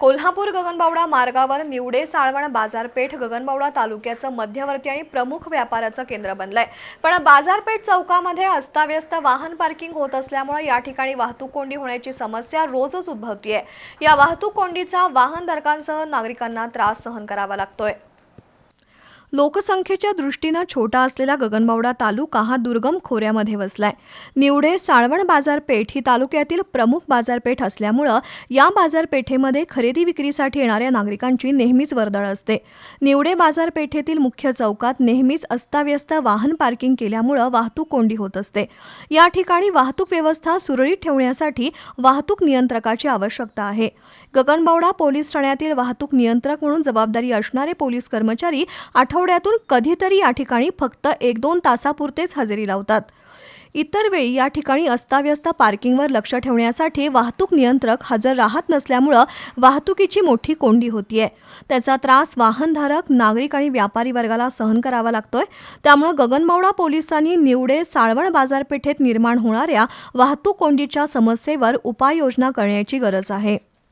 कोल्हापूर गगनबावडा मार्गावर निवडे साळवण बाजारपेठ गगनबावडा तालुक्याचं मध्यवर्ती आणि प्रमुख व्यापाराचं केंद्र बनलंय. पण बाजारपेठ चौकामध्ये अस्ताव्यस्त वाहन पार्किंग होत असल्यामुळे या ठिकाणी वाहतूक कोंडी होण्याची समस्या रोजच उद्भवतीये. या वाहतूक कोंडीचा वाहनधारकांसह नागरिकांना त्रास सहन करावा लागतोय. लोकसंख्येच्या दृष्टीनं छोटा असलेला गगनबावडा तालुका हा दुर्गम खोऱ्यामध्ये वसलाय. निवडे साळवण बाजारपेठ ही तालुक्यातील प्रमुख बाजारपेठ असल्यामुळं या बाजारपेठेमध्ये खरेदी विक्रीसाठी येणाऱ्या नागरिकांची नेहमीच वर्दळ असते. निवडे बाजारपेठेतील मुख्य चौकात नेहमीच अस्ताव्यस्त वाहन पार्किंग केल्यामुळं वाहतूक कोंडी होत असते. या ठिकाणी वाहतूक व्यवस्था सुरळीत ठेवण्यासाठी वाहतूक नियंत्रकाची आवश्यकता आहे. गगनबावडा पोलीस ठाण्यातील वाहतूक नियंत्रक म्हणून जबाबदारी असणारे पोलीस कर्मचारी आठवड्यातून कधीतरी या ठिकाणी फक्त एक दोन तासापुरतेच हजेरी लावतात. इतर वेळी या ठिकाणी अस्ताव्यस्त पार्किंगवर लक्ष ठेवण्यासाठी वाहतूक नियंत्रक हजर राहत नसल्यामुळं वाहतुकीची मोठी कोंडी होतीये. त्याचा त्रास वाहनधारक नागरिक आणि व्यापारी वर्गाला सहन करावा लागतोय. त्यामुळं गगनबावडा पोलिसांनी निवडे साळवण बाजारपेठेत निर्माण होणाऱ्या वाहतूक कोंडीच्या समस्येवर उपाययोजना करण्याची गरज आहे.